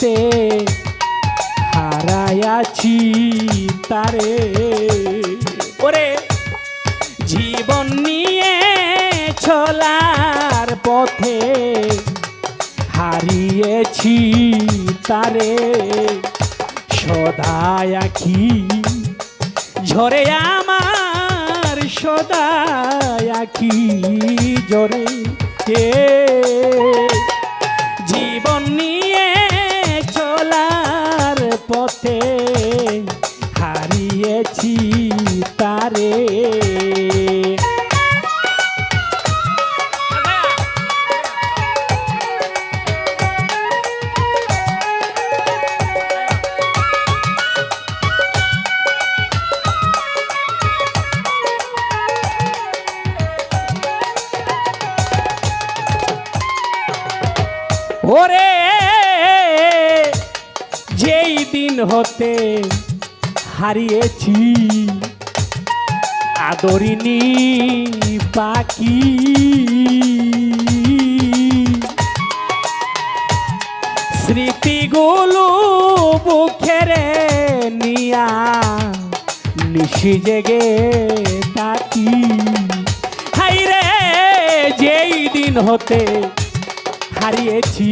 পথে হারায়াছি তারে। ওরে, জীবন নিয়ে চলার পথে হারিয়েছি তারে। সদায় আখি ঝরে আমার সদায় আখি ঝরে কে? ওরে যেই দিন হতে হারিয়েছি, আদরিনী পাখি। স্মৃতিগুলো বুখেরে নিয়া নিশি জেগে তাকি হাইরে যেই দিন হতে হারিয়েছি।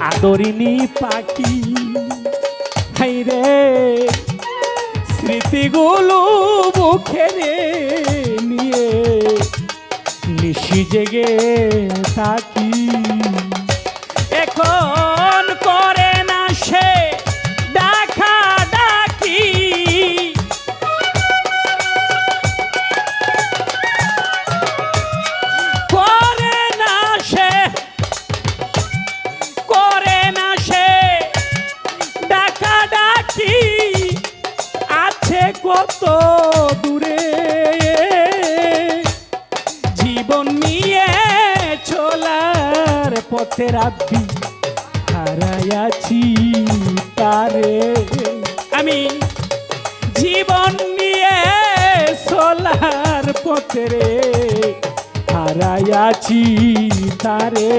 আদরিনী পাখি। হাই রে স্মৃতিগুলো মুখে নিয়ে নিশি জেগে থাকি। রাব্বি হারাইয়াছি তারে। আমি জীবন নিয়ে সোলার পথে রে হারাইয়াছি তারে।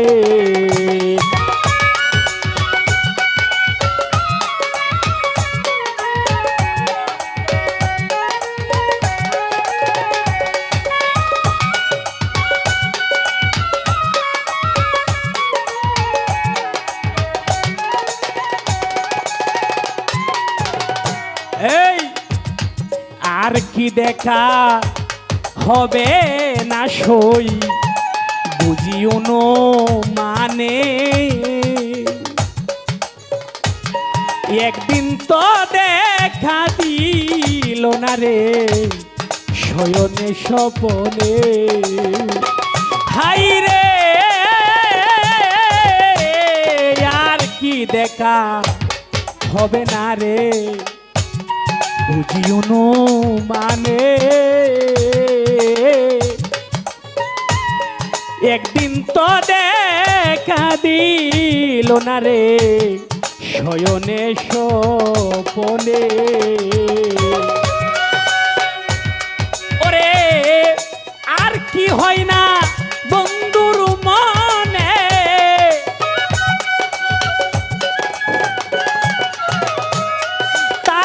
দেখা হবে না সই, বুঝিও নো মানে। একদিন তো দেখা দিল না রে, শয়নে স্বপনে। হাই রে, আর কি দেখা হবে না রে? বুঝিও মানে। একদিন তো দেখা দিল না রে শয়নে সপনে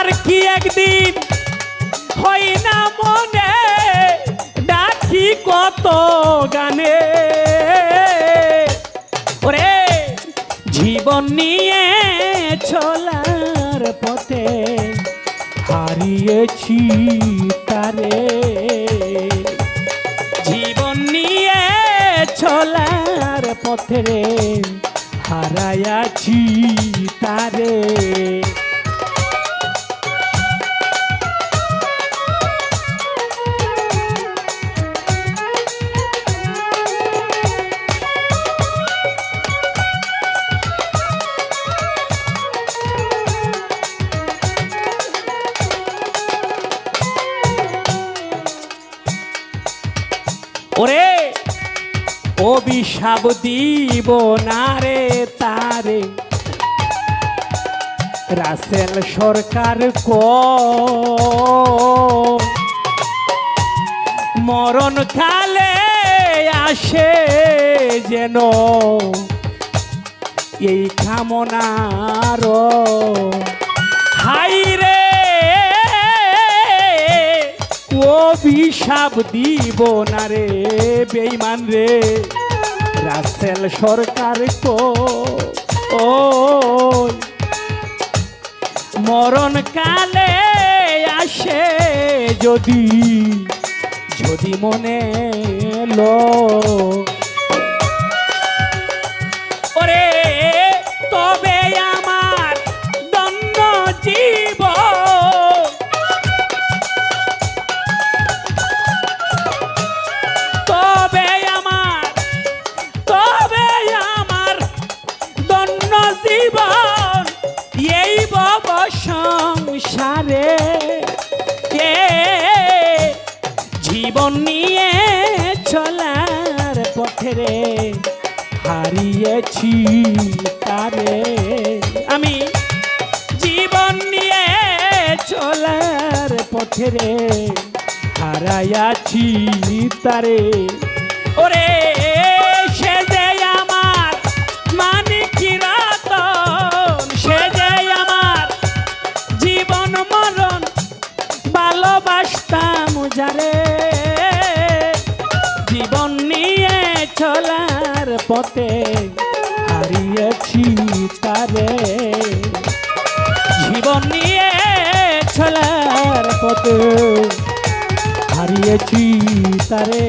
তার কি একদিন হয় না মনে? ডাকি কত গানে? ওরে, জীবন নিয়ে চলার পথে হারিয়েছি তারে। জীবন নিয়ে চলার পথে রে হারাইয়াছি তারে। অভিশাপ দিব না রে তারে। রাসেল সরকার ক মরণ কালে আসে যেন। এই কামনার হাই রে। বিষাপ দিব না রে বেইমান রে। রাসেল সরকার কো ও মরণ কালে আসে যদি যদি মনে লো। সংসারে এ জীবন নিয়ে চলার পথে রে, হারিয়েছি তারে। আমি জীবন নিয়ে চলার পথে রে, হারাইয়াছি তারে। ওরে যারে জীবন নিয়ে চলার পথে হারিয়েছি তারে। জীবন নিয়ে চলার পথে হারিয়েছি তারে।